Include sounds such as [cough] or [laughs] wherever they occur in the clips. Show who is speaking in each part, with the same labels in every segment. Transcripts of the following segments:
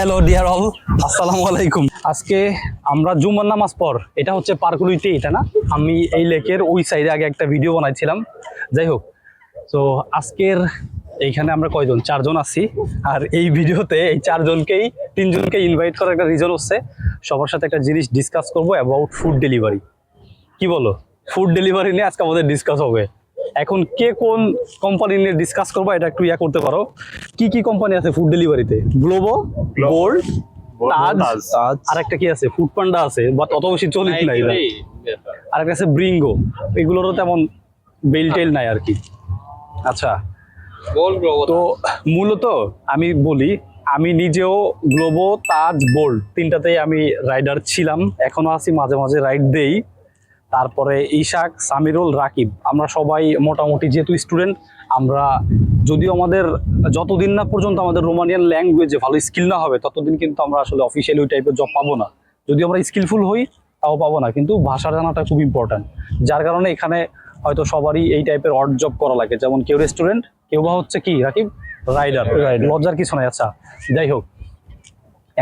Speaker 1: Hello dear all আসসালামু আলাইকুম আজকে আমরা জুমার নামাজ পর, এটা হচ্ছে পার্কুলুইতে এটা না? আমি এই লেকের ওই সাইডে আগে একটা ভিডিও বানাইছিলাম। যাই হোক, তো আজকের এইখানে আমরা কয়জন? চারজন আছি। আর এই ভিডিওতে এই চারজনকেই তিনজনকে ইনভাইট করার একটা রিজন হচ্ছে, সবার সাথে একটা জিনিস ডিসকাস করব অ্যাবাউট ফুড ডেলিভারি কি বলো? ফুড ডেলিভারি নিয়ে আজকে আমাদের ডিসকাস হবে। এখন কে কোন কোম্পানি নিয়ে ডিসকাস করব এটা একটু ইয়া করতে পারো। কি কি কোম্পানি আছে ফুড ডেলিভারিতে গ্লোবো গোল্ড তাজ
Speaker 2: তাজ।
Speaker 1: আর একটা কি আছে? ফুড পান্ডা আছে বাট অত বেশি চলিত নাই। আর একটা আছে ব্রিঙ্গো এগুলোরও তেমন বেল টেল নাই আর কি। আচ্ছা। তো মূলত আমি বলি আমি নিজেও গ্লোবো তাজ বোল্ড তিনটাতেই আমি রাইডার ছিলাম। এখনও আছি মাঝে মাঝে রাইড দেই। তারপরে ইশাক সামিরুল রাকিব। আমরা সবাই মোটামুটি যেহেতু স্টুডেন্ট আমরা যদিও আমাদের যতদিন না পর্যন্ত আমাদের রোমানিয়ান ল্যাঙ্গুয়েজে ভালো স্কিল না হবে ততদিন কিন্তু আমরা আসলে অফিসিয়ালি ওই টাইপের জব পাবো না। যদি আমরা স্কিলফুল হই তাও পাবো না কিন্তু ভাষা জানাটা খুব ইম্পর্ট্যান্ট যার কারণে এখানে হয়তো সবারই এই টাইপের অড জব করা লাগে। যেমন কেউ রেস্টুরেন্ট কেউ বা হচ্ছে কি রাকিব? রাইডার লজ্জার কিছু নাই আচ্ছা। যাই হোক।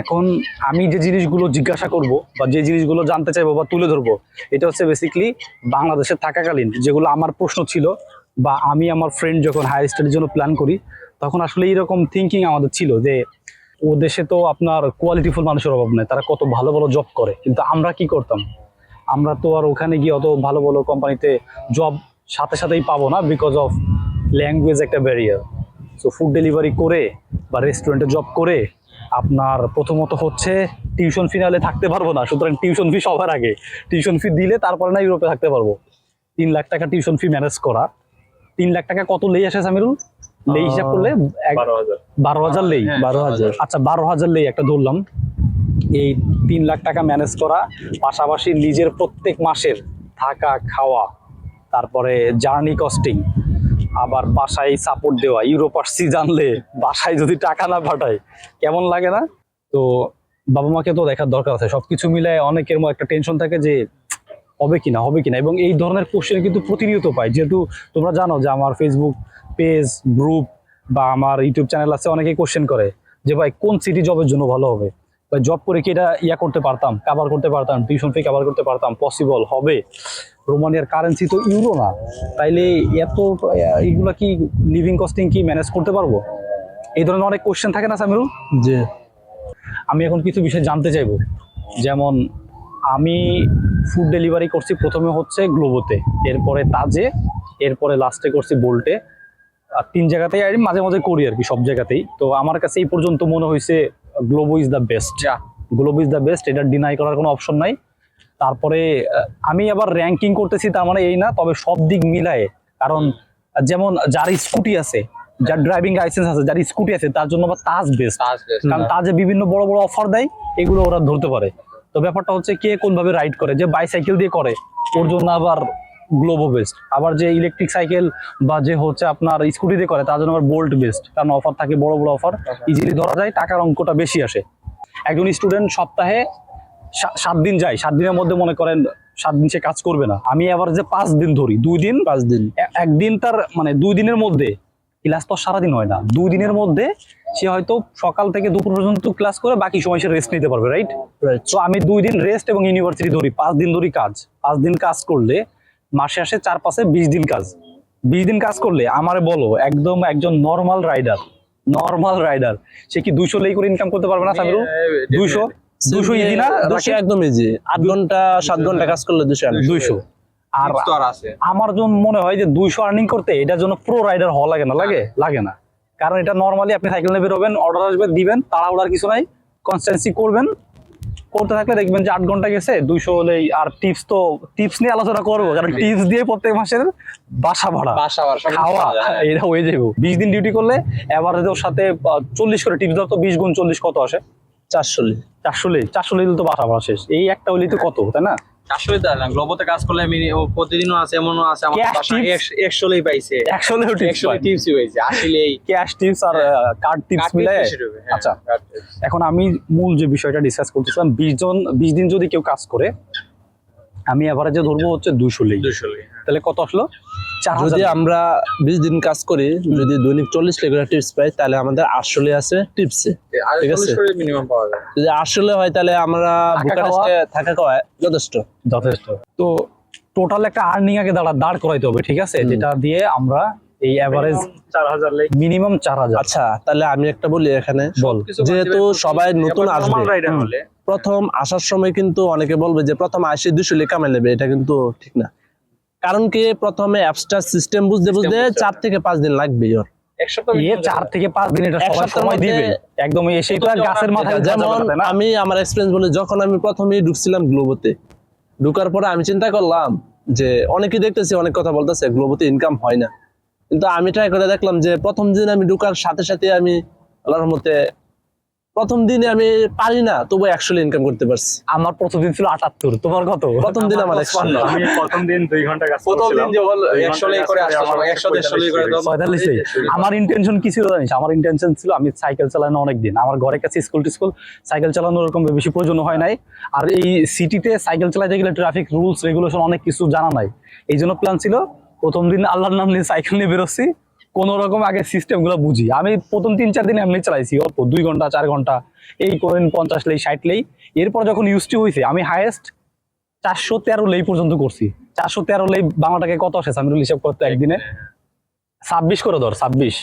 Speaker 1: এখন আমি যে জিনিসগুলো জিজ্ঞাসা করব বা যে জিনিসগুলো জানতে চাইব বা তুলে ধরবো, এটা হচ্ছে বেসিক্যালি বাংলাদেশে থাকাকালীন যেগুলো আমার প্রশ্ন ছিল বা আমি আমার ফ্রেন্ড যখন হায়ার স্টাডির জন্য প্ল্যান করি, তখন আসলে এইরকম থিঙ্কিং আমাদের ছিল যে ও দেশে তো আপনার কোয়ালিটিফুল মানুষের অভাব নেই, তারা কত ভালো ভালো জব করে, কিন্তু আমরা কি করতাম? আমরা তো আর ওখানে গিয়ে অত ভালো ভালো কোম্পানিতে জব সাথে সাথেই পাবো না বিকজ অফ ল্যাঙ্গুয়েজ একটা ব্যারিয়ার সো ফুড ডেলিভারি করে বা রেস্টুরেন্টে জব করে আপনার প্রথমত হচ্ছে টিউশন ফি নাহলে থাকতে পারব না। সুতরাং টিউশন ফি সবার আগে। টিউশন ফি দিলে তারপরে না ইউরোপে থাকতে পারব। তিন লাখ টাকা টিউশন ফি ম্যানেজ করা। তিন লাখ টাকা কত লেই আসে সামিরুল? লেই হিসাব করলে বারো হাজার। লেই
Speaker 2: বারো হাজার।
Speaker 1: আচ্ছা বারো হাজার লেই একটা ধরলাম। এই তিন লাখ টাকা ম্যানেজ করা পাশাপাশি নিজের প্রত্যেক মাসের থাকা খাওয়া তারপরে জার্নি কস্টিং আবার বাসায় সাপোর্ট দেওয়া ইউরোপ আসছি জানলে, বাসায় যদি টাকা না পাঠায়, কেমন লাগে না? তো বাবা মাকে তো দেখার দরকার আছে, সবকিছু মিলে অনেকের একটা টেনশন থাকে যে, হবে কিনা হবে কিনা এবং এই ধরনের কোশ্চেন কিন্তু প্রতিনিয়ত পাই। যেহেতু তোমরা জানো যে আমার ফেসবুক পেজ গ্রুপ বা আমার ইউটিউব চ্যানেল আছে, অনেকেই কোশ্চেন করে যে, ভাই, কোন সিটি জবের জন্য ভালো হবে? জব করে কি এটা ইয়া করতে পারতাম কাভার করতে পারতাম টিউশন ফি কাভার করতে পারতাম? পসিবল হবে। রোমানিয়ার কারেন্সি তো ইউরো না। তাইলে এত আহ, এইগুলা কি লিভিং কস্টিং কি ম্যানেজ করতে পারব? এই ধরনের অনেক কোশ্চেন থাকে না সামিরুল?
Speaker 2: জি।
Speaker 1: আমি এখন কিছু বিষয় জানতে চাইব। যেমন আমি ফুড ডেলিভারি করছি প্রথমে হচ্ছে গ্লোবোতে এরপরে তাজে এরপরে লাস্টে করছি বোল্টে আর তিন জায়গাতেই আমি মাঝে মাঝে করি আর কি সব জায়গাতেই। তো আমার কাছে এই পর্যন্ত মনে হয়েছে Globo is the best Globo is the best এটা ডিনাই করার কোনো অপশন নাই। তারপরে আমি আবার র্যাঙ্কিং করতেছি তার মানে এই না তবে সব দিক মিলায়ে। কারণ যেমন যার স্কুটি আছে যার ড্রাইভিং লাইসেন্স আছে যার স্কুটি আছে তার জন্য আবার তাজ বেস্ট কারণ তাজে বিভিন্ন বড় বড় অফার দেয় এগুলো ওরা ধরতে পারে। তো ব্যাপারটা হচ্ছে কে কোনভাবে রাইড করে যে বাইসাইকেল দিয়ে করে ওর জন্য আবার গ্লোবো বেস্ট আবার যে ইলেকট্রিক সাইকেল বা যে হচ্ছে আপনার স্কুটি দিয়ে করে তার জন্য আবার বোল্ট বেস্ট কারণ অফার থাকে বড় বড় অফার ইজিলি ধরা যায় টাকার অঙ্কটা বেশি আসে। একজন স্টুডেন্ট সপ্তাহে সাত দিন যায় সাত দিনের মধ্যে মনে করেন সাত দিন সে কাজ করবে না। আমি আবার যে পাঁচ দিন ধরি দুই দিন
Speaker 2: পাঁচ দিন।
Speaker 1: একদিন তার মানে দুই দিনের মধ্যে ক্লাস তো আর সারাদিন হয় না দুই দিনের মধ্যে সে হয়তো সকাল থেকে দুপুর পর্যন্ত ক্লাস করে বাকি সময় সে রেস্ট নিতে পারবে রাইট
Speaker 2: রাইট
Speaker 1: তো আমি দুই দিন রেস্ট এবং ইউনিভার্সিটি ধরি পাঁচ দিন ধরি কাজ। পাঁচ দিন কাজ করলে মাসে আসে চার পাশে বিশ দিন কাজ। বিশ দিন কাজ করলে আমারে বলো একদম একজন নর্মাল রাইডার নর্মাল রাইডার সে কি দুইশো লেই করে ইনকাম করতে পারবে না সামিরুল দুইশো? দুশো ইজি না?
Speaker 2: দুশো একদম ইজি আট ঘণ্টা সাত ঘণ্টা কাজ করলে দুশো
Speaker 1: দুইশো। আর আমার জন্য মনে হয় যে দুইশো আর্নিং করতে এটার জন্য প্রো রাইডার হওয়া লাগে না লাগে? লাগে না। কারণ এটা নর্মালি আপনি সাইকেল নিয়ে বেরোবেন অর্ডার আসবে দিবেন তাড়াহুড়ার কিছু নাই কনস্ট্যান্সি করবেন করতে থাকলে দেখবেন যে আট ঘণ্টা গেছে দুইশো হলেই আর টিপস তো টিপস নিয়ে আলোচনা করব কারণ টিপস দিয়ে প্রত্যেক মাসের বাসা ভাড়া
Speaker 3: বাসা ভাড়া
Speaker 1: খাওয়া এটা হয়ে যাবে বিশ দিন ডিউটি করলে এবারে ওর সাথে চল্লিশ করে টিপস ধর তো বিশ গুণ চল্লিশ কত আসে?
Speaker 2: চারশো
Speaker 1: চারশো চারশো তো বাসা ভাড়া শেষ। এই একটা হলেই তো কত তাই না?
Speaker 3: আসলে দাদা গ্লোবোতে কাজ করলে আমি প্রতিদিনও আছে এমনও আছে আমার
Speaker 1: Cash
Speaker 3: বাসা
Speaker 1: tips?
Speaker 3: একশো- একশোলেই পাইছে।
Speaker 1: একশো লেও টিপস
Speaker 3: একশো টিপসই পাইছে। আসলেই
Speaker 1: ক্যাশ টিপস আর কার্ড টিপস মিলে? আচ্ছা। এখন আমি মূল যে বিষয়টা ডিসকাস করতেছিলাম বিশ জন বিশ দিন যদি কেউ কাজ করে আমি এভারেজে ধরবো হচ্ছে দুশো লেই
Speaker 3: দুশোলেই
Speaker 1: তাহলে কত আসলো?
Speaker 2: যদি আমরা বিশ দিন কাজ করি যদি দৈনিক চল্লিশ লেগুলার টিপস পাই তাহলে আমাদের আসলে আছে টিপসে ঠিক আছে।
Speaker 3: মিনিমাম পাওয়া যায়।
Speaker 2: যদি আসলে হয় তাহলে আমরা
Speaker 1: থাকা
Speaker 2: বুকারেস্টে থাকা খাওয়া যথেষ্ট।
Speaker 1: যথেষ্ট। তো টোটাল একটা আর্নিং আগে দাঁড়া দাঁড় করাইতে হবে ঠিক আছে? যেটা দিয়ে আমরা এই
Speaker 3: লেগ
Speaker 1: মিনিমাম চার হাজার
Speaker 2: আচ্ছা তাহলে আমি একটা বলি এখানে।
Speaker 1: বল।
Speaker 2: যেহেতু সবাই নতুন আসবে। প্রথম আসার সময় কিন্তু অনেকে বলবে যে প্রথম আসে দুশো লেখা কামাই নেবে এটা কিন্তু ঠিক না। কারণ কি প্রথমে অ্যাপসটার সিস্টেম বুঝতে বুঝতে। চার থেকে পাঁচ দিন লাগবে ওর? আমি আমার এক্সপিরিয়েন্স বলি যখন আমি প্রথমেই ঢুকছিলাম গ্লোবোতে ঢুকার পরে আমি চিন্তা করলাম যে অনেকে দেখতেছি অনেক কথা বলতেছে গ্লোবোতে ইনকাম হয় না। কিন্তু আমি ট্রাই করে দেখলাম যে প্রথম দিন আমি ঢুকার সাথে সাথে আমি আল্লাহর রহমতে প্রথম দিনে আমি পারি না তবু একশো ইনকাম করতে পারছি।
Speaker 1: আমার প্রথম দিন ছিল আটাত্তর তোমার কত?
Speaker 2: প্রথম দিন আমার একশো
Speaker 4: আমি প্রথম দিন দুই ঘণ্টা কাজ
Speaker 3: প্রথম দিন
Speaker 4: করছিলাম।
Speaker 3: যে একশো করে
Speaker 4: আমার
Speaker 3: একশো দেড়শো করে দাও
Speaker 1: পঁয়তাল্লিশে আমার ইন্টেনশন কি ছিল জানিস? আমার ইন্টেনশন ছিল আমি সাইকেল চালানো অনেক দিন আমার ঘরের কাছে স্কুল টিস্কুল সাইকেল চালানোর এরকম বেশি প্রয়োজন হয় নাই। আর এই সিটিতে সাইকেল চালাতে গেলে ট্রাফিক রুলস রেগুলেশন অনেক কিছু জানা নাই। এই জন্য প্ল্যান ছিল প্রথম দিন আল্লাহর নাম নিয়ে সাইকেল নিয়ে বেরোচ্ছি। কোন রকম আগে সিস্টেমগুলো বুঝি। আমি প্রথম তিন চার দিন এমনি চালাইছি অল্প দুই ঘণ্টা চার ঘণ্টা এই করেন পঞ্চাশ লেই ষাট লেই। এরপর যখন ইউজটি হয়েছে আমি হায়েস্ট চারশো তেরো লেই পর্যন্ত করছি। চারশো তেরো লেই বাংলাটাকে কত আসে? সামিরুল হিসাব করতে একদিনে। ছাব্বিশ করে ধর ছাব্বিশ।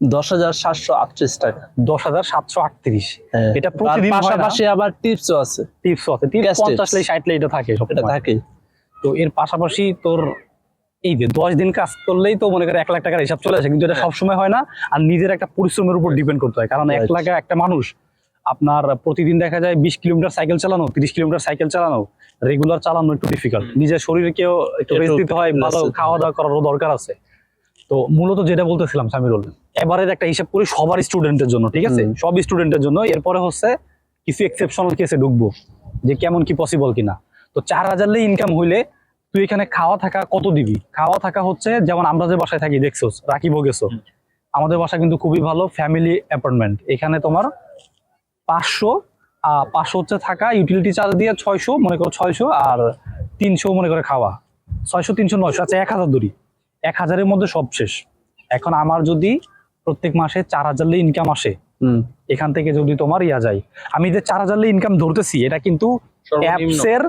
Speaker 2: দশ হাজার সাতশো আটত্রিশ টাকা।
Speaker 1: দশ হাজার সাতশো আটত্রিশ।
Speaker 2: হ্যাঁ।
Speaker 1: এটা প্রতিদিন।
Speaker 2: পাশাপাশি আবার টিপসও আছে।
Speaker 1: টিপস আছে। পঞ্চাশ। লাই ষাট লাই এটা থাকে
Speaker 2: এটা থাকে।
Speaker 1: তো এর পাশাপাশি তোর এই যে দশ দিন কাজ করলেই তো মনে করে এক লাখ টাকার হিসাব চলে আসে কিন্তু এটা সবসময় হয় না আর নিজের একটা পরিশ্রমের উপর ডিপেন্ড করতে হয়। কারণ এক. লাখে একটা মানুষ আপনার প্রতিদিন দেখা যায় বিশ কিলোমিটার সাইকেল চালানো তিরিশ কিলোমিটার সাইকেল চালানো রেগুলার চালানো একটু ডিফিকাল্ট নিজের শরীরকেও একটু রেস্ট দিতে হয় ভালো খাওয়া দাওয়া করারও দরকার আছে। তো মূলত যেটা বলতেছিলাম সামিরুল এবারের একটা হিসাব করি সবার স্টুডেন্টের জন্য ঠিক আছে। সব স্টুডেন্টের জন্য। এরপরে হচ্ছে কিছু এক্সেপশনাল কেসে ঢুকবো যে কেমন কি পসিবল কিনা। তো চার হাজার ইনকাম হইলে তুই এখানে খাওয়া থাকা কত দিবি? খাওয়া থাকা হচ্ছে যেমন আমরা যে বাসায় থাকি দেখছোস রাকিবও গেছো। আমাদের বাসা কিন্তু খুবই ভালো ফ্যামিলি অ্যাপার্টমেন্ট এখানে তোমার পাঁচশো পাঁচশো হচ্ছে থাকা ইউটিলিটি চার্জ দিয়ে ছয়শো মনে করো ছয়শো আর তিনশো মনে করে খাওয়া। ছয়শো তিনশো নয়শো আচ্ছা এক হাজার ধরি। এক হাজারের মধ্যে সব শেষ। এখন আমার যদি প্রত্যেক মাসে চার হাজার ইনকাম আসে
Speaker 2: হুম।
Speaker 1: এখান থেকে যদি তোমার ইয়া যায়। আমি যে চার হাজার ইনকাম ধরতেছি এটা কিন্তু অ্যাপসের।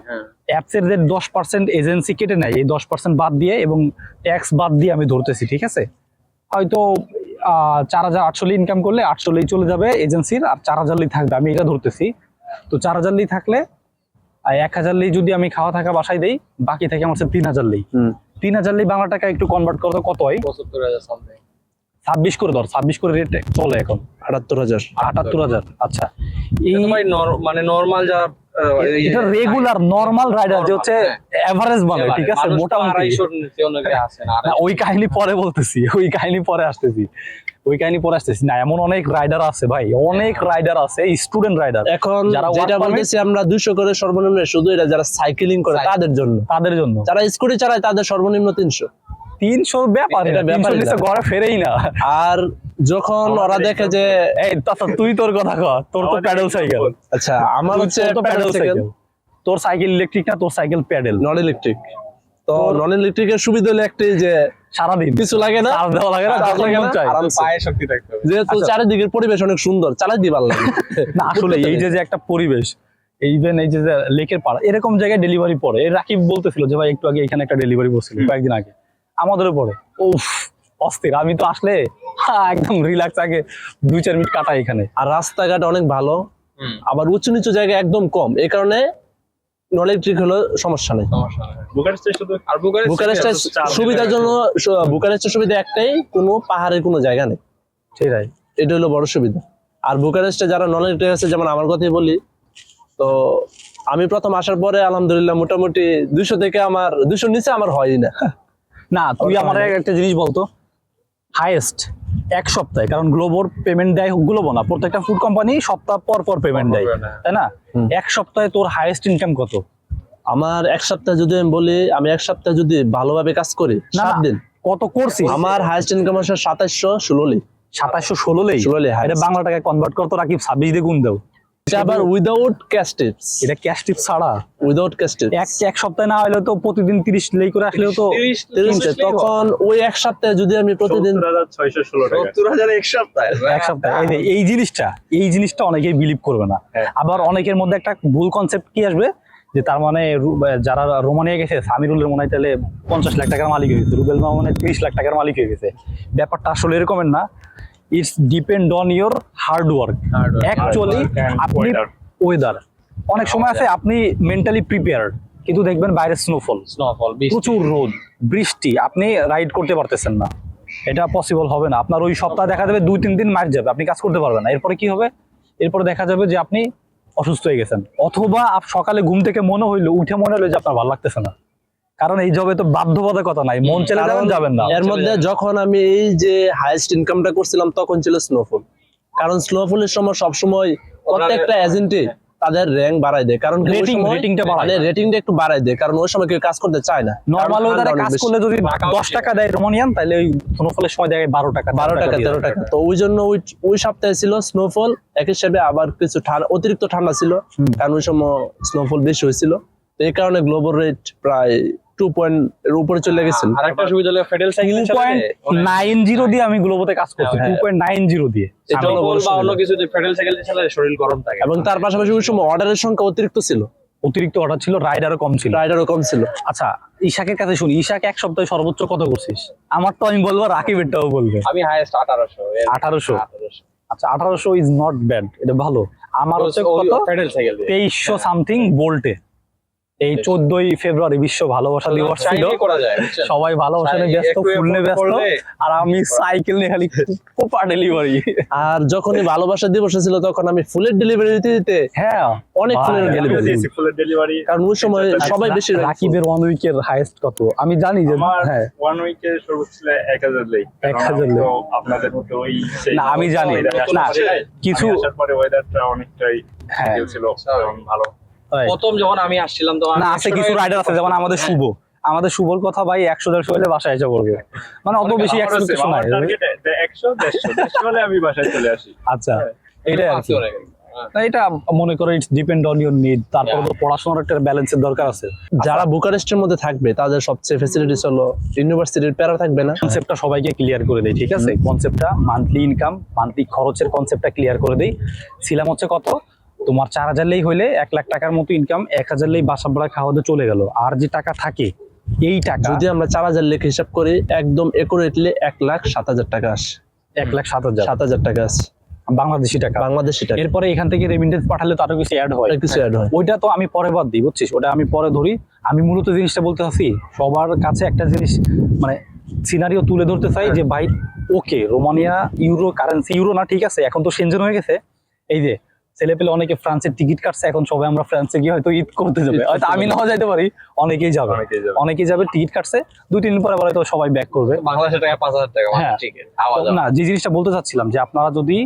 Speaker 1: অ্যাপসের যে দশ পার্সেন্ট এজেন্সি কেটে নেয় এই দশ পার্সেন্ট বাদ দিয়ে এবং ট্যাক্স বাদ দিয়ে আমি ধরতেছি ঠিক আছে? হয়তো চার হাজার আটশোলি ইনকাম করলে আটশোলি চলে যাবে এজেন্সির আর চার হাজারলি থাকবে আমি এটা ধরতেছি। তো চার হাজারলি থাকলে আর এক হাজারলি যদি আমি খাওয়া থাকা বাসায় দেই বাকি থাকে আমার তিন হাজারলি
Speaker 2: হুম।
Speaker 1: তিন হাজারলি বাংলা টাকা একটু কনভার্ট করতে কত হয়?
Speaker 3: পঁচাত্তর হাজার সামথিং
Speaker 1: ছাব্বিশ করে ধর ছাব্বিশ করে রেট চলে এখন।
Speaker 2: আটাত্তর হাজার।
Speaker 1: আটাত্তর হাজার আচ্ছা। এই
Speaker 3: নর- মানে নর্মাল যা
Speaker 1: এটা রেগুলার নর্মাল রাইডার যে হচ্ছে এভারেজ বলে ঠিক আছে? মোটামুটি। ওই কাহিনী পরে বলতেছি ওই কাহিনী পরে আসতেছি। ওই কাহিনী পরে আসতেছি। না এমন অনেক রাইডার আছে ভাই অনেক রাইডার আছে স্টুডেন্ট রাইডার
Speaker 2: এখন যেটা বলতেছি আমরা দুশো করে সর্বনিম্ন শুধু এটা যারা সাইকেলিং করে তাদের জন্য।
Speaker 1: তাদের জন্য।
Speaker 2: যারা স্কুটি চালায় তাদের সর্বনিম্ন তিনশো।
Speaker 1: তিনশো ব্যাপার। ঘরে ফেরেই না।
Speaker 2: আর যখন ওরা দেখে যে
Speaker 1: এই তাতা তুই তোর কথা কর তোর তো প্যাডেল সাইকেল
Speaker 2: আচ্ছা আমার হচ্ছে প্যাডেল সাইকেল
Speaker 1: তোর সাইকেল ইলেকট্রিক না তোর সাইকেল প্যাডেল
Speaker 2: নন ইলেকট্রিক তো নন ইলেকট্রিকের সুবিধা হলো একটাই যে
Speaker 1: সারাদিন।
Speaker 2: কিছু লাগে না
Speaker 1: চার্জ দেওয়া লাগে না
Speaker 2: চার্জ লাগে না,
Speaker 1: চায়।
Speaker 2: আরামসে।
Speaker 3: পায়ে শক্তি থাকতে
Speaker 2: যেহেতু
Speaker 1: আচ্ছা।
Speaker 2: চারিদিকের পরিবেশ অনেক সুন্দর চালাই দিয়ে ভালো লাগে [laughs]
Speaker 1: না আসলে এই যে যে একটা পরিবেশ ইভেন এই যে যে লেকের পাড়া এরকম জায়গায় ডেলিভারি পড়ে। এই রাকিব বলতেছিল যে ভাই একটু আগে এখানে একটা ডেলিভারি পড়ছিল কয়েকদিন আগে। আমাদেরও পড়ে উফ অস্থির। আমি তো আসলে একদম রিল্যাক্স আগে দুই চার মিনিট কাটাই এখানে।
Speaker 2: আর রাস্তাঘাট অনেক ভালো আবার উঁচু নিচু জায়গা একদম কম। এই কারণে হলো সমস্যা নেই।
Speaker 3: সমস্যা নেই।
Speaker 4: বুকারেস্টে শুধু
Speaker 3: আর বুকারেস্ট
Speaker 2: বুকারেস্টের সুবিধার জন্য বুকারেস্টের সুবিধা একটাই কোনো পাহাড়ের কোনো জায়গা নেই।
Speaker 1: সেটাই।
Speaker 2: এটা হলো বড় সুবিধা। আর বুকারেস্টে যারা নন ইলেকট্রিক আছে যেমন আমার কথাই বলি তো আমি প্রথম আসার পরে আলহামদুলিল্লাহ মোটামুটি দুইশো থেকে আমার দুইশোর নিচে আমার হয়ই না।
Speaker 1: না তুই আমার একটা জিনিস বলতো। হাইয়েস্ট এক সপ্তাহে কারণ গ্লোবোর পেমেন্ট দেয় গ্লোবো না প্রত্যেকটা ফুড কোম্পানি সপ্তাহ পর পর পেমেন্ট দেয় তাই না? এক সপ্তাহে তোর হাইয়েস্ট ইনকাম কত?
Speaker 2: আমার এক সপ্তাহ যদি আমি বলি আমি এক সপ্তাহে যদি ভালোভাবে কাজ করি
Speaker 1: না,
Speaker 2: সাত দিন।
Speaker 1: কত করছিস
Speaker 2: আমার হাইস্ট ইনকাম হচ্ছে সাতাইশশো ষোলোলি
Speaker 1: সাতাশশো ষোলো লেই
Speaker 2: ষোলোলি
Speaker 1: এটা বাংলা টাকায় কনভার্ট করতো রাকিব ছাব্বিশ দিয়ে গুণ দেও।
Speaker 2: এটা আবার উইদাউট ক্যাশ টিপস
Speaker 1: এটা ক্যাশ টিপ ছাড়া।
Speaker 2: উইদাউট ক্যাশ টিপস
Speaker 1: এক এক সপ্তাহে না হলে তো প্রতিদিন তিরিশ লেই করে আসলেও তো
Speaker 2: তখন ওই এক সপ্তাহে যদি আমি প্রতিদিন
Speaker 4: সত্তর হাজার ছয়শো ষোলো টাকা।
Speaker 3: সত্তর হাজার এক সপ্তাহ?
Speaker 1: এক সপ্তাহে। এই এই জিনিসটা এই জিনিসটা অনেকেই বিলিভ করবে না।
Speaker 4: হ্যাঁ।
Speaker 1: আবার অনেকের মধ্যে একটা ভুল কনসেপ্ট কি আসবে? যে তার মানে যারা রোমানিয়া গেছে সামিরুলের মনে হয় তাহলে পঞ্চাশ লাখ টাকার মালিক হয়ে গেছে রুবেল মামা মানে তিরিশ লাখ টাকার মালিক হয়ে গেছে। ব্যাপারটা আসলে এরকমের না। It's depend on your hard work actually আপনি ওয়েদার অনেক সময় আছে আপনি মেন্টালি প্রিপেয়ার্ড কিন্তু দেখবেন বাইরে স্নোফল
Speaker 3: স্নোফল
Speaker 1: প্রচুর রোদ বৃষ্টি আপনি রাইড করতে পারতেছেন না। এটা পসিবল হবে না। আপনার ওই সপ্তাহ দেখা যাবে দুই তিন দিন মার যাবে আপনি কাজ করতে পারবেন না। এরপরে কি হবে? এরপরে দেখা যাবে যে আপনি অসুস্থ হয়ে গেছেন। অথবা সকালে ঘুম থেকে মনে হইল উঠে মনে হলো যে আপনার ভালো লাগতেছে না। কারণ এই জবে তো বাধ্যবাধকতা নাই মন চলে যাবেন যাবেন না।
Speaker 2: এর মধ্যে যখন আমি এই যে হাইয়েস্ট ইনকামটা করছিলাম তখন ছিল স্নোফল কারণ স্নোফলের সময় সবসময় প্রত্যেকটা এজেন্টে তাদের র্যাঙ্ক বাড়ায় দেয়। কারণ
Speaker 1: Rating, rating টা বাড়ায়।
Speaker 2: রেটিংটা একটু বাড়ায় দেয় কারণ ওই সময় কেউ কাজ করতে চায় না।
Speaker 1: নর্মাল
Speaker 2: ঠান্ডা
Speaker 1: কাজ করলে যদি দশ টাকা দেয় রোমানিয়ান তাহলে ওই স্নোফলের সময় দেয় বারো টাকা
Speaker 2: বারো টাকা
Speaker 1: দিয়ে।
Speaker 2: তেরো
Speaker 1: দেয়।
Speaker 2: টাকা। তো ওই জন্য ওই ওই সপ্তাহে ছিল স্নোফল এক হিসাবে আবার কিছু ঠান্ডা অতিরিক্ত ঠান্ডা ছিল কারণ ওই সময় স্নোফল বেশি হয়েছিল। তো এই কারণে গ্লোবাল রেট প্রায় টু পয়েন্ট এর উপরে চলে গেছিল
Speaker 3: আর একটা সুবিধা হলো pedal cycle
Speaker 1: two point nine zero দিয়ে আমি গ্লোবোতে কাজ করছি।
Speaker 2: হ্যাঁ।
Speaker 1: টু পয়েন্ট নাইন জিরো দিয়ে।
Speaker 2: এটা
Speaker 3: অন্য ফেডেল সাইকেল চালালে শরীর গরম থাকে।
Speaker 2: এবং তার পাশাপাশি ওই সময় অর্ডারের সংখ্যা অতিরিক্ত ছিল।
Speaker 1: অতিরিক্ত অর্ডার ছিল রাইডারও কম ছিল।
Speaker 2: রাইডারও কম ছিল।
Speaker 1: আচ্ছা ইশাকের কাছে শুনি। ইশাক এক সপ্তাহে সর্বোচ্চ কত করছিস? আমার তো আমি বলব রাকিবেরটাও বলবে।
Speaker 3: আমি হাইয়েস্ট আঠারোশো।
Speaker 1: আঠারোশো? আচ্ছা আঠারোশো ইজ নট ব্যাড এটা ভালো। আমার হচ্ছে কত? তেইশশো সামথিং বোল্টে এই চোদ্দই ফেব্রুয়ারি বিশ্ব ভালোবাসা দিবস ছিল।
Speaker 3: করা যায় বুঝছেন?
Speaker 1: সবাই ভালোবাসা নিয়ে ব্যস্ত
Speaker 3: একটু
Speaker 1: ফুল নিয়ে
Speaker 3: effort
Speaker 1: ব্যস্ত আর আমি সাইকেল নিয়ে খালি কোপা ডেলিভারি
Speaker 2: আর যখনই ভালোবাসা দিবস ছিল তখন আমি ফুলের ডেলিভারি দিতে দিতে
Speaker 1: হ্যাঁ।
Speaker 2: অনেক ফুলের ডেলিভারি
Speaker 4: ফুলের ডেলিভারি
Speaker 2: কারণ ওই সময় সবাই বেশি
Speaker 1: রাকিবের ওয়ান উইকের হাইয়েস্ট কত? আমি জানি যে হ্যাঁ।
Speaker 4: ওয়ান উইকে সর্বোচ্চ ছিল এক হাজার লেই।
Speaker 1: এক হাজার লেই।
Speaker 4: আপনাদের মতো ওই
Speaker 1: না, আমি জানি। না, কিছু-
Speaker 4: আসার পরে ওয়েদারটা অনেকটাই
Speaker 1: হ্যাঁ।
Speaker 4: ছিল। ভালো।
Speaker 3: প্রথম যখন আমি আসছিলাম তখন
Speaker 1: না আছে কিছু রাইডার আছে যেমন আমাদের শুভ। আমাদের শুভর কথা ভাই একশো দেড়শো হলে বাসায় এসে পড়বে মানে অত বেশি এক্সপেকটেশন
Speaker 4: আমার
Speaker 1: নাই
Speaker 4: একশো দেড়শো হলে আমি বাসায় চলে আসি।
Speaker 1: আচ্ছা এটাই আর কি।
Speaker 3: হ্যাঁ।
Speaker 1: এটা মনে করো it's depend on your need তারপর তো পড়াশোনার একটা ব্যালেন্সের দরকার আছে।
Speaker 2: যারা বুকারেস্টের মধ্যে থাকবে তাদের সবচেয়ে ফেসিলিটিস হলো ইউনিভার্সিটির প্যারা থাকবে না।
Speaker 1: কনসেপ্টটা সবাইকে ক্লিয়ার করে দেই ঠিক আছে? কনসেপ্টটা মান্থলি ইনকাম মান্থলি খরচের কনসেপ্টটা ক্লিয়ার করে দেই। ছিলাম হচ্ছে কত? তোমার চার হাজার লেই হইলে এক লাখ টাকার মতো ইনকাম এক হাজার লেই বাসা ভাড়া খাওয়াতে চলে গেল। আর যে টাকা থাকে এই টাকা
Speaker 2: যদি আমরা চার হাজার লেখ হিসাব করি একদম একুরেটলি এক লাখ সাত হাজার টাকা আসে।
Speaker 1: এক লাখ সাত হাজার।
Speaker 2: সাত হাজার টাকা আসে।
Speaker 1: বাংলাদেশি টাকা।
Speaker 2: বাংলাদেশি টাকা।
Speaker 1: এরপরে এখান থেকে রেমিটেন্স পাঠালে তারও কিছু অ্যাড হয়।
Speaker 2: কিছু অ্যাড হয়।
Speaker 1: ওইটা তো আমি পরে বাদ দিই বুঝছিস? ওটা আমি পরে ধরি। আমি মূলত জিনিসটা বলতে চাচ্ছি সবার কাছে একটা জিনিস মানে সিনারিও তুলে ধরতে চাই যে ভাই okay Romania euro currency euro না ঠিক আছে? এখন তো সেনজেন হয়ে গেছে। এই যে ছেলে পেলে অনেকে ফ্রান্সের টিকিট কাটছে এখন সবাই আমরা ফ্রান্সে গিয়ে হয়তো ঈদ করতে যাবে। হয়তো আমি নাও যাইতে পারি অনেকেই যাবে।
Speaker 4: অনেকেই যাবে।
Speaker 1: টিকিট কাটছে দুই তিন দিন পরে পরে তো সবাই ব্যাক করবে।
Speaker 3: বাংলাদেশের টাকা পাঁচ হাজার টাকা
Speaker 1: হ্যাঁ। না যে জিনিসটা বলতে চাচ্ছিলাম যে আপনারা যদি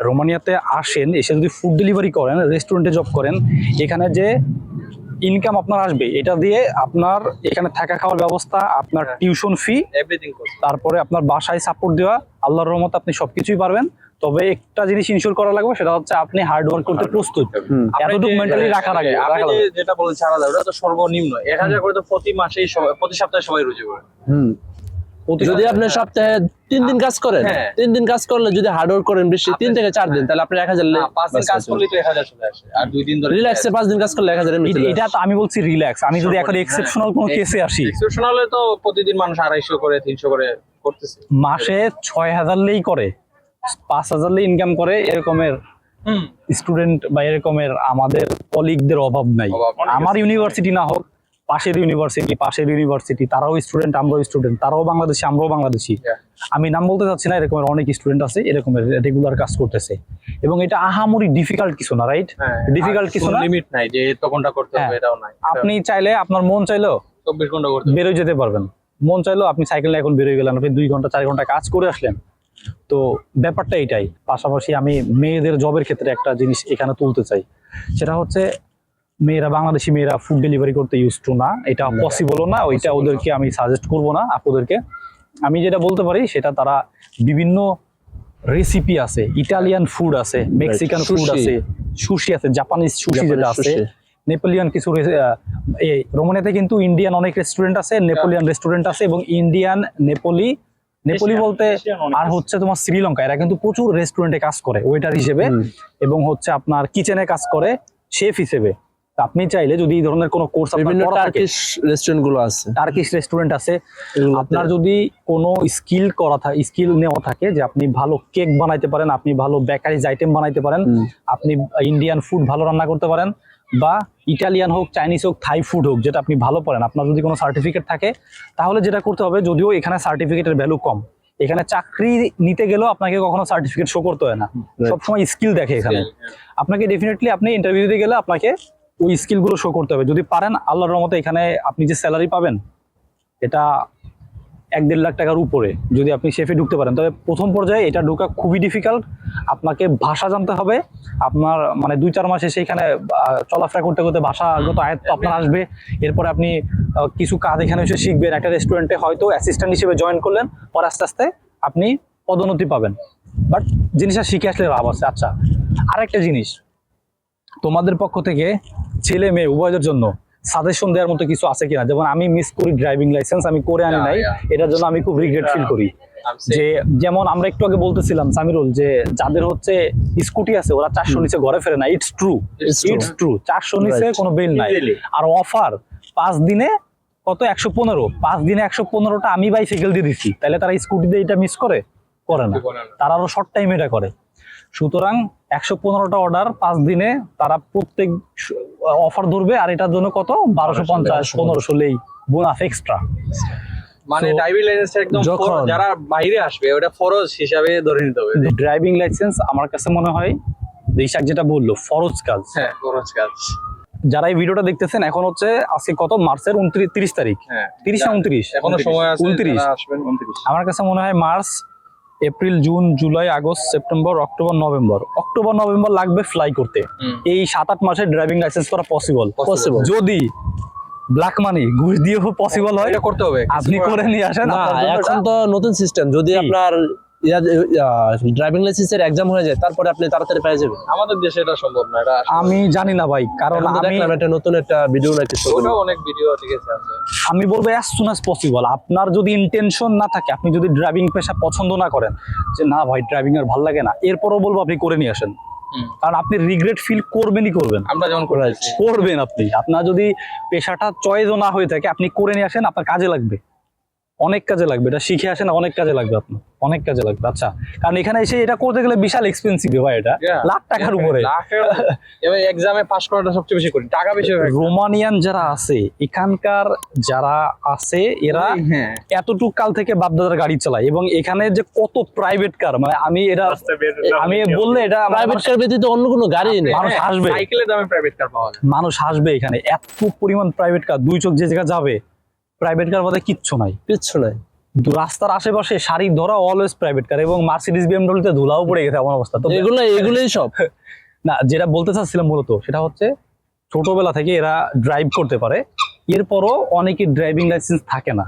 Speaker 1: রোমানিয়াতে আসেন এসে যদি ফুড ডেলিভারি করেন রেস্টুরেন্টে জব করেন এখানে যে ইনকাম আপনার আসবে এটা দিয়ে আপনার এখানে থাকা খাওয়ার ব্যবস্থা আপনার টিউশন ফি
Speaker 3: এভরিথিং
Speaker 1: তারপরে আপনার বাসায় সাপোর্ট দেওয়া আল্লাহর রহমত আপনি সবকিছুই পারবেন। তবে একটা জিনিস ইনশোর করা লাগবে সেটা হচ্ছে আপনি হার্ড ওয়ার্ক করতে প্রস্তুত। এতটুকু মেন্টালি রাখা লাগে
Speaker 3: আপনি। যেটা বলেন চার হাজার ওটা তো সর্বনিম্ন। এক হাজার করে তো প্রতি মাসেই সবাই প্রতি সপ্তাহে সবাই রুজি করে।
Speaker 2: হুম। যদি আপনি সপ্তাহে। তিন দিন কাজ করেন
Speaker 3: হ্যাঁ।
Speaker 2: তিন দিন কাজ করলে যদি হার্ড ওয়ার্ক করেন বেশি তিন থেকে চার দিন তাহলে আপনার এক হাজার
Speaker 3: পাঁচ দিন কাজ করলেই তো এক হাজার চলে আসে আর দুই দিন ধরে
Speaker 2: রিল্যাক্সে পাঁচ দিন কাজ করলে এক হাজার
Speaker 1: এটা- তো আমি বলছি রিল্যাক্স আমি যদি এখন
Speaker 3: হ্যাঁ।
Speaker 1: এক্সেপশনাল কোনো কেসে আসি।
Speaker 3: এক্সেপশনাল তো প্রতিদিন মানুষ আড়াইশো করে তিনশো করে করতেছে।
Speaker 1: মাসে ছয় হাজার লেই করে। পাঁচ হাজার ইনকাম করে এরকমের স্টুডেন্ট বা এরকমের আমাদের কলিগদের অভাব নাই। আমার ইউনিভার্সিটি না হোক পাশের ইউনিভার্সিটি পাশের ইউনিভার্সিটি তারাও স্টুডেন্ট আমরাও স্টুডেন্ট তারাও বাংলাদেশি আমরাও বাংলাদেশি। আমি নাম বলতে চাচ্ছি না এরকমের অনেক স্টুডেন্ট আছে এরকমের রেগুলার কাজ করতেছে। এবং এটা আহামরি ডিফিকাল্ট কিছু না রাইট
Speaker 3: হ্যাঁ
Speaker 1: ডিফিকাল্ট কিছু না।
Speaker 3: লিমিট নাই যে তখনটা করতে হবে
Speaker 1: হ্যাঁ।
Speaker 3: এটাও নাই।
Speaker 1: আপনি চাইলে আপনার মন চাইলেও
Speaker 3: চব্বিশ ঘণ্টা করতে
Speaker 1: বেরোয় যেতে পারবেন। মন চাইলেও আপনি সাইকেল এখন বেরোয় গেলেন আপনি দুই ঘণ্টা চার ঘণ্টা কাজ করে আসলেন। তো ব্যাপারটা এটাই। পাশাপাশি আমি মেয়েদের জবের ক্ষেত্রে একটা জিনিস এখানে তুলতে চাই। সেটা হচ্ছে মেয়েরা বাংলাদেশি মেয়েরা ফুড ডেলিভারি করতে ইউজ টু না। এটা পসিবলও না। ওইটা ওদেরকে আমি সাজেস্ট করব না আপুদেরকে। আমি যেটা বলতে পারি সেটা তারা বিভিন্ন রেসিপি আছে। ইটালিয়ান ফুড আছে মেক্সিকান ফুড আছে সুশি আছে জাপানিজ সুশি যেটা আছে। নেপোলিয়ান কিছু রোমানিয়াতে কিন্তু ইন্ডিয়ান অনেক রেস্টুরেন্ট আছে নেপোলিয়ান রেস্টুরেন্ট আছে এবং ইন্ডিয়ান নেপোলি নেপোলি বলতে আর হচ্ছে তোমার শ্রীলঙ্কা এরা কিন্তু প্রচুর রেস্টুরেন্টে কাজ করে ওয়েটার হিসেবে এবং হচ্ছে আপনার কিচেনে কাজ করে শেফ হিসেবে। আপনি চাইলে যদি এই ধরনের কোনো কোর্স আপনার
Speaker 2: টার্কিশ রেস্টুরেন্টগুলো আছে।
Speaker 1: টার্কিশ রেস্টুরেন্ট আছে আপনার যদি কোনো স্কিল করা থাকে স্কিল নেওয়া থাকে যে আপনি ভালো কেক বানাইতে পারেন আপনি ভালো বেকারিজ আইটেম বানাইতে পারেন আপনি ইন্ডিয়ান ফুড ভালো রান্না করতে পারেন বা ইটালিয়ান হোক চাইনিজ হোক থাই ফুড হোক যেটা আপনি ভালো পারেন আপনার যদি কোনো সার্টিফিকেট থাকে তাহলে যেটা করতে হবে যদিও এখানে সার্টিফিকেটের ভ্যালু কম এখানে চাকরি নিতে গেলেও আপনাকে কখনো সার্টিফিকেট শো করতে হয় না। সবসময় স্কিল দেখে এখানে। আপনাকে ডেফিনেটলি আপনি ইন্টারভিউ দিতে গেলে আপনাকে ওই স্কিলগুলো শো করতে হবে। যদি পারেন আল্লাহর রহমতে এখানে আপনি যে স্যালারি পাবেন এটা এক দেড় লাখ টাকার উপরে যদি আপনি শেফে ঢুকতে পারেন। তবে প্রথম পর্যায়ে এটা ঢোকা খুবই ডিফিকাল্ট আপনাকে ভাষা জানতে হবে। আপনার মানে দুই চার মাসে সেইখানে চলাফেরা করতে করতে ভাষাগত আয়ত্ত আপনার আসবে। এরপরে আপনি কিছু কাজ এখানে এসে শিখবেন। একটা রেস্টুরেন্টে হয়তো অ্যাসিস্ট্যান্ট হিসেবে জয়েন করলেন। পরে আস্তে আস্তে আপনি পদোন্নতি পাবেন। বাট জিনিসটা শিখে আসলে লাভ আছে। আচ্ছা আরেকটা জিনিস। তোমাদের পক্ষ থেকে ছেলে মেয়ে উভয়দের জন্য সাজেশন দেওয়ার মতো কিছু আছে কিনা? যেমন আমি মিস করি ড্রাইভিং লাইসেন্স আমি করে আনি নাই এটার জন্য আমি খুব রিগ্রেট ফিল করি। যে যেমন আমরা একটু আগে বলতেছিলাম সামিরুল যে যাদের হচ্ছে স্কুটি আছে ওরা চারশো নিচে ঘরে ফেরে না ইটস ট্রু ইটস ট্রু চারশো নিচে কোনো বেল নাই। আর অফার পাঁচ দিনে কত? একশো পনেরো। পাঁচ দিনে একশো পনেরোটা আমি বাইসাইকেল দিয়ে দিচ্ছি। তাহলে তারা স্কুটিতে এটা মিস করে? করে না। তারা আরও শর্ট টাইম এটা করে। সুতরাং একশো পনেরোটা অর্ডার পাঁচ দিনে তারা প্রত্যেক অফার ধরবে আর এটার জন্য কত? বারোশো পঞ্চাশ পনেরোশো লেই বোনাস এক্সট্রা
Speaker 3: মানে ড্রাইভিং লাইসেন্স একদম যারা বাইরে আসবে ওটা ফরজ হিসাবে ধরে নিতে হবে।
Speaker 1: ড্রাইভিং লাইসেন্স আমার কাছে মনে হয় যে যেটা বলল ফরজ কাজ।
Speaker 3: হ্যাঁ ফরজ কাজ।
Speaker 1: যারা এই ভিডিওটা দেখতেছেন এখন হচ্ছে আজকে কত? মার্চের উনত্রিশ তিরিশ তারিখ।
Speaker 3: হ্যাঁ
Speaker 1: তিরিশ না উনত্রিশ
Speaker 3: এখনও সময় আছে
Speaker 1: উনত্রিশ। আমার কাছে মনে হয় March April June July August September October November. October November লাগবে ফ্লাই করতে। এই সাত আট মাসে ড্রাইভিং লাইসেন্স করা পসিবল
Speaker 2: পসিবল
Speaker 1: যদি ব্ল্যাক মানি ঘুষ দিয়ে পসিবল হয়
Speaker 3: করতে হবে।
Speaker 1: আপনি করে নিয়ে আসেন
Speaker 2: এখন তো নতুন সিস্টেম যদি আপনার ড্রাইভিং লাইসেন্সের এক্সাম হয়ে যায় তারপরে আপনি তাড়াতাড়ি পেয়ে যাবেন।
Speaker 3: আমাদের দেশে এটা সম্ভব না এটা
Speaker 1: আমি জানি না ভাই কারণ আমি
Speaker 2: দেখলাম একটা নতুন একটা ভিডিও নাকি।
Speaker 3: অনেক ভিডিও আছে
Speaker 1: আমি বলব অ্যাজ সুন অ্যাজ পসিবল আপনার যদি ইন্টেনশন না থাকে আপনি যদি ড্রাইভিং পেশা পছন্দ না করেন যে না ভাই ড্রাইভিং আর ভালো লাগে না এরপরও বলব আপনি করে নিয়ে আসেন।
Speaker 3: হুম।
Speaker 1: কারণ আপনি রিগ্রেট ফিল করবেনই করবেন।
Speaker 3: আমরা যেমন করে
Speaker 1: করবেন আপনি। আপনার যদি পেশাটা চয়েসও না হয়ে থাকে আপনি করে নিয়ে আসেন আপনার কাজে লাগবে। অনেক কাজে লাগবে এটা শিখে আসেন অনেক কাজে লাগবে আপনার অনেক কাজে লাগবে। আচ্ছা কারণ এখানে এসে এটা করতে গেলে বিশাল এক্সপেন্সিভ ভাই এটা লাখ টাকার উপরে।
Speaker 3: এবার এক্সামে পাস করাটা সবচেয়ে বেশি করি টাকা বেশি
Speaker 1: রোমানিয়ান যারা আছে এখানকার যারা আছে এরা
Speaker 3: হ্যাঁ।
Speaker 1: এতটুক কাল থেকে বাপদাদার গাড়ি চালায় এবং এখানে যে কত প্রাইভেট কার মানে আমি এটা আমি বললে এটা
Speaker 2: প্রাইভেট কার ব্যতীত অন্য কোনো গাড়ি নেই।
Speaker 1: মানুষ হাসবে
Speaker 3: সাইকেলের দামে প্রাইভেট কার পাওয়া যায়।
Speaker 1: মানুষ হাসবে এখানে এত পরিমাণ প্রাইভেট কার দুই চোখ যে জায়গা যাবে প্রাইভেট কার মধ্যে কিচ্ছু নাই।
Speaker 2: কিচ্ছু নাই।
Speaker 1: রাস্তার আশেপাশে সারি ধরা অলওয়েজ প্রাইভেট কার এবং মার্সিডিজ বিএমডব্লিউতে ধুলাও পড়ে গেছে এমন অবস্থা। তো
Speaker 2: এগুলো এগুলোই সব। [laughs]
Speaker 1: না যেটা বলতে চাচ্ছিলাম মূলত সেটা হচ্ছে ছোটবেলা থেকে এরা ড্রাইভ করতে পারে। এরপরও অনেকে ড্রাইভিং লাইসেন্স থাকে না।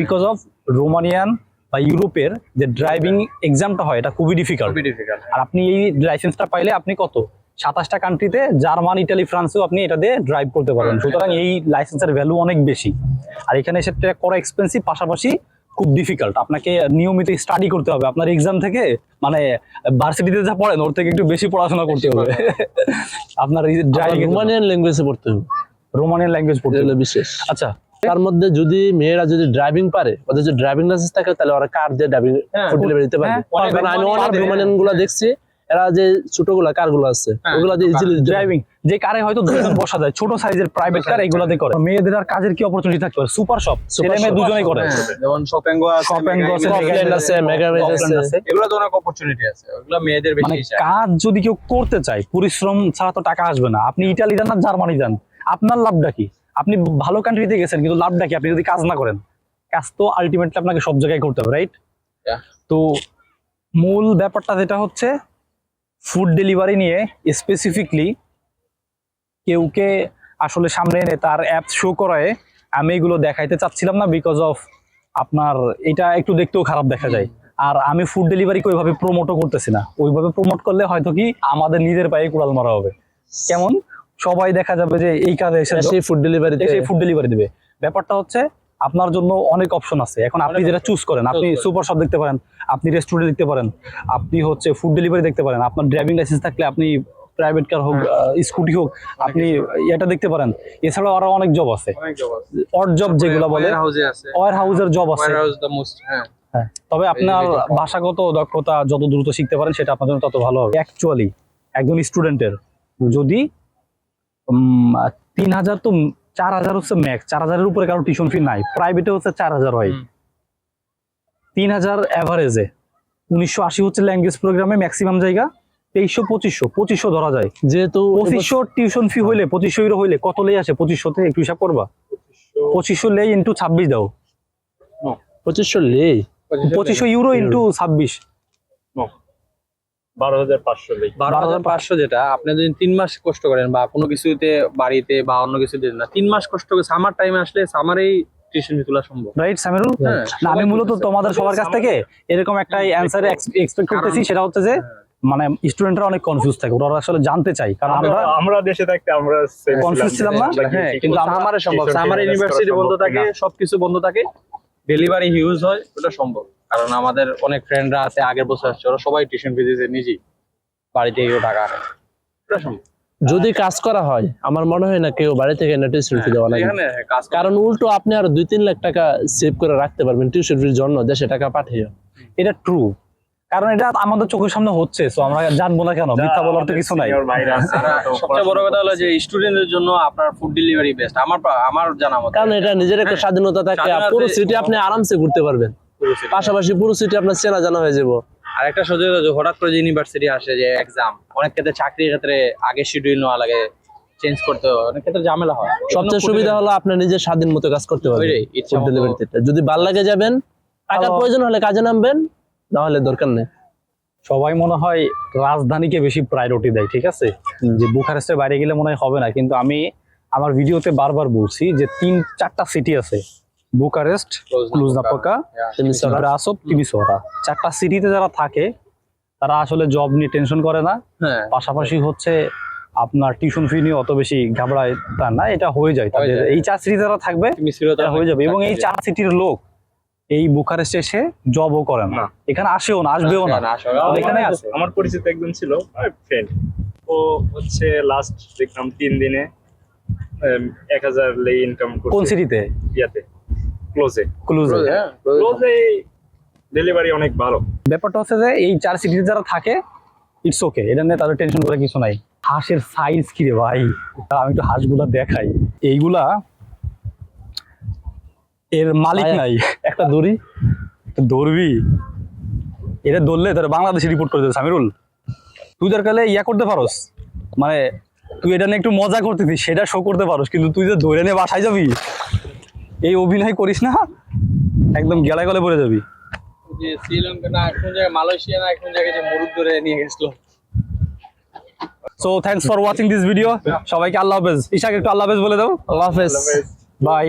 Speaker 1: বিকজ অফ রোমানিয়ান বা ইউরোপের যে ড্রাইভিং এক্সামটা হয় এটা খুবই ডিফিকাল্ট
Speaker 3: খুবই ডিফিকাল্ট
Speaker 1: আর আপনি এই লাইসেন্সটা পাইলে আপনি কত? সাতাশটা কান্ট্রিতে জার্মান ইটালি ফ্রান্সেও আপনি এটা দিয়ে ড্রাইভ করতে পারবেন। সুতরাং এই লাইসেন্সের ভ্যালু অনেক বেশি। আর এখানে এসে ট্র্যাক করা এক্সপেন্সিভ পাশাপাশি খুব ডিফিকাল্ট আপনাকে নিয়মিত স্টাডি করতে হবে। আপনার এক্সাম থেকে মানে ভার্সিটিতে যা পড়েন ওর থেকে একটু বেশি পড়াশোনা করতে হবে। [laughs] আপনার
Speaker 2: রোমানিয়ান ল্যাঙ্গুয়েজে পড়তে হবে।
Speaker 1: রোমানিয়ান ল্যাঙ্গুয়েজ পড়তে হবে।
Speaker 2: বিশেষ।
Speaker 1: আচ্ছা।
Speaker 2: তার মধ্যে যদি মেয়েরা যদি ড্রাইভিং পারে ওদের যদি ড্রাইভিং লাইসেন্স থাকে তাহলে ওরা কার দিয়ে ড্রাইভিং
Speaker 3: হ্যাঁ,
Speaker 2: ডেলিভারি দিতে পারবে।
Speaker 1: হ্যাঁ,
Speaker 2: কারণ আমি অনেক রোমানিয়ানগুলা দেখছি এরা যে ছোটগুলা কারগুলো আছে
Speaker 3: হ্যাঁ,
Speaker 2: ওগুলা দিয়ে ইজিলি
Speaker 1: ড্রাইভিং যে কারে হয়তো দুজন বসা যায়। ছোট সাইজের প্রাইভেট কার এগুলাতে করে। মেয়েদের আর কাজের কি অপরচুনিটি থাকতে পারে? সুপার শপ ছেলে মেয়ে দুজনেই করে।
Speaker 3: হ্যাঁ, যেমন শপিং আছে Mega
Speaker 1: আছে,
Speaker 2: Offline আছে।
Speaker 3: এগুলো তো অনেক অপরচুনিটি আছে ওগুলো মেয়েদের বেশি
Speaker 1: মানে কাজ যদি কেউ করতে চায় পরিশ্রম ছাড়া তো টাকা আসবে না। আপনি ইটালি যান না জার্মানি যান। আপনার লাভটা কি? আপনি ভালো কান্ট্রিতে গেছেন কিন্তু লাভটা কি? আপনি যদি কাজ না করেন কাজ তো আলটিমেটলি আপনাকে সব জায়গায় করতে হবে রাইট তো মূল ব্যাপারটা যেটা হচ্ছে ফুড ডেলিভারি নিয়ে স্পেসিফিকলি কেউকে আসলে সামনে এনে তার অ্যাপ শো করায় আমি এগুলো দেখাইতে চাচ্ছিলাম না বিকজ অফ আপনার এটা একটু দেখতেও খারাপ দেখা যায়। আর আমি ফুড ডেলিভারিকে ওইভাবে প্রমোটও করতেছি না। ওইভাবে প্রমোট করলে হয়তো কি আমাদের নিজের পায়ে কুড়াল মারা হবে। কেমন? সবাই দেখা যাবে যে এই কাজে এসে
Speaker 2: সেই ফুড ডেলিভারিতে
Speaker 1: সেই ফুড ডেলিভারি দিবে। ব্যাপারটা হচ্ছে আপনার জন্য অনেক অপশন আছে। এখন আপনি যেটা চুজ করেন আপনি সুপার শপ দেখতে পারেন আপনি রেস্টুরেন্ট দেখতে পারেন আপনি হচ্ছে ফুড ডেলিভারি দেখতে পারেন আপনার ড্রাইভিং লাইসেন্স থাকলে আপনি প্রাইভেট কার হোক স্কুটি হোক আপনি এটা দেখতে পারেন। এছাড়াও আরও অনেক জব আছে।
Speaker 3: অনেক জব
Speaker 1: অড জব যেগুলো বলে ওয়ার হাউসের জব আছে।
Speaker 3: হ্যাঁ।
Speaker 1: হ্যাঁ তবে আপনার ভাষাগত দক্ষতা যত দ্রুত শিখতে পারেন সেটা আপনার জন্য তত ভালো হবে। অ্যাকচুয়ালি একজন স্টুডেন্টের যদি উম, তিন হাজার তো চার হাজার হচ্ছে ম্যাক্স চার হাজারের উপরে কারও টিউশন ফি নাই প্রাইভেটে হচ্ছে চার হাজার হয়। তিন হাজার অ্যাভারেজে উনিশশো আশি হচ্ছে ল্যাঙ্গুয়েজ প্রোগ্রামে ম্যাক্সিমাম জায়গা তেইশশো পঁচিশশো পঁচিশশো ধরা যায়।
Speaker 2: যেহেতু
Speaker 1: পঁচিশশো টিউশন ফি হইলে পঁচিশশো ইউরো হইলে কত লেই আসে? পঁচিশশোতে একটু হিসাব করবা। পঁচিশশো। লেই ইন্টু ছাব্বিশ দাও।
Speaker 2: পঁচিশশো লে
Speaker 1: পঁচিশশো ইউরো ইন্টু ছাব্বিশ।
Speaker 4: বারো হাজার পাঁচশো
Speaker 3: বারো হাজার পাঁচশো যেটা আপনি যদি তিন মাস কষ্ট করেন বা কোনো কিছুতে বাড়িতে বা অন্য কিছু দেন না তিন মাস কষ্ট করে সামার টাইমে আসলে সামারেই তোলা সম্ভব।
Speaker 1: রাইট সামিরুল
Speaker 3: হ্যাঁ,
Speaker 1: না আমি মূলত তোমাদের সবার কাছ থেকে এরকম একটা অ্যান্সার এক্সপেক্ট করতেছি সেটা হচ্ছে যে মানে স্টুডেন্টরা অনেক কনফিউজ থাকে ওরা আসলে জানতে চাই কারণ আমরা
Speaker 4: আমরা দেশে থাকতে আমরা same
Speaker 1: ছিলাম না?
Speaker 3: হ্যাঁ কিন্তু? সামারে সম্ভব
Speaker 4: করা
Speaker 3: ইউনিভার্সিটি বন্ধ থাকে সবকিছু বন্ধ থাকে ডেলিভারি হিউজ হয় ওটা সম্ভব। কারণ আমাদের অনেক ফ্রেন্ডরা আছে আগের বছর আসছে ওরা সবাই টিউশন ফি দিয়েছে নিজেই। বাড়িতে গিয়েও টাকা আনে। ওটা সম্ভব।
Speaker 2: যদি কাজ করা হয় আমার মনে হয় না কেউ বাড়ি থেকে না টিউশন ফি দেওয়া লাগে কারণ উল্টো আপনি আরও দুই তিন লাখ টাকা সেভ করে রাখতে পারবেন টিউশন ফির জন্য দেশে টাকা পাঠিয়ে
Speaker 1: এটা ট্রু কারণ এটা আমাদের চোখের সামনে হচ্ছে তো আমরা জানব না কেন? মিথ্যা বলার তো কিছু নাই। [laughs]
Speaker 3: সবচেয়ে বড় কথা হলো যে স্টুডেন্টদের জন্য আপনার ফুড ডেলিভারি বেস্ট আমার আমার জানা মতে।
Speaker 2: কারণ এটা নিজের একটা
Speaker 3: হ্যাঁ।
Speaker 2: স্বাধীনতা থাকে পুরো। সিটি আপনি আরামসে ঘুরতে পারবেন। পাশাপাশি পুরো সিটি আপনার চেনা জানা হয়ে যাব।
Speaker 3: আর একটা সুযোগ আছে, হঠাৎ করে যে ইউনিভার্সিটি আসে যে এক্সাম অনেক ক্ষেত্রে চাকরির ক্ষেত্রে আগে শিডিউল নেওয়া লাগে চেঞ্জ করতে হয় অনেক ক্ষেত্রে ঝামেলা হয়।
Speaker 2: সবচেয়ে সুবিধা হলো আপনি নিজের স্বাধীন মতো কাজ করতে পারবেন
Speaker 3: ওইটাই, ইচ্ছা
Speaker 2: ডেলিভারিতে যদি ভালো লাগে যাবেন টাকার প্রয়োজন হলে কাজে নামবেন। না হলে দরকার নেই।
Speaker 1: সবাই মনে হয় রাজধানীকে বেশি প্রায়োরিটি দেয় ঠিক আছে? যে বুখারেস্টের বাইরে গেলে মনে হয় হবে না কিন্তু আমি আমার ভিডিওতে বারবার বলছি যে তিন চারটা সিটি আছে। বুকারেস্ট ক্লুজনাপকা। ব্রাসব তিমিসোরা চারটা সিটিতে যারা থাকে তারা আসলে জব নিয়ে টেনশন করে না।
Speaker 3: হ্যাঁ।
Speaker 1: পাশাপাশি হচ্ছে আপনার টিউশন ফি নিয়ে অত বেশি ঘাবড়ায় তা না এটা হয়ে যায় তাদের। এই চার সিটি যারা থাকবে হয়ে যাবে। এবং এই চার সিটির লোক এই বুখারেস্টে এসে জবও করে না। এখানে আসেও না আসবেও না এখানে আছে।
Speaker 4: আমার পরিচিত একজন ছিল ফ্রেন্ড ও হচ্ছে লাস্ট দেখলাম তিন দিনে এক হাজার লেই ইনকাম
Speaker 1: কোন সিটিতে
Speaker 4: ইয়াতে। ক্লোজে
Speaker 1: ক্লুজে
Speaker 4: ক্লোজে ডেলিভারি অনেক ভালো।
Speaker 1: ব্যাপারটা হচ্ছে যে এই চার সিটিতে যারা থাকে ইটস ওকে এটা নিয়ে তাদের টেনশন করে কিছু নাই। হাঁসের সাইজ কি রে ভাই? আমি একটু হাঁসগুলা দেখাই। এইগুলা এর মালিক নাই।
Speaker 2: একটা দড়ি?
Speaker 1: ধরবি এটা ধরলে তারা বাংলাদেশে রিপোর্ট করে দেবে সামিরুল। তুই তার কালে ইয়া করতে পারোস। মানে তুই এটা নিয়ে একটু মজা করতেছিস সেটা শো করতে পারোস কিন্তু তুই যে ধরে নিয়ে বাসায় যাবি এই অভিনয় করিস না একদম গেলায় গলে পড়ে যাবি।
Speaker 3: যে শ্রীলঙ্কা না কোন জায়গায় মালয়েশিয়া না কোন জায়গায় যে মুরুদ ধরে নিয়ে গেছিল।
Speaker 1: So thanks for watching this video সবাইকে আল্লাহ হাফেজ। ইশাক একটু আল্লাহ হাফেজ বলে দাও।
Speaker 2: আল্লাহ হাফেজ।
Speaker 1: বাই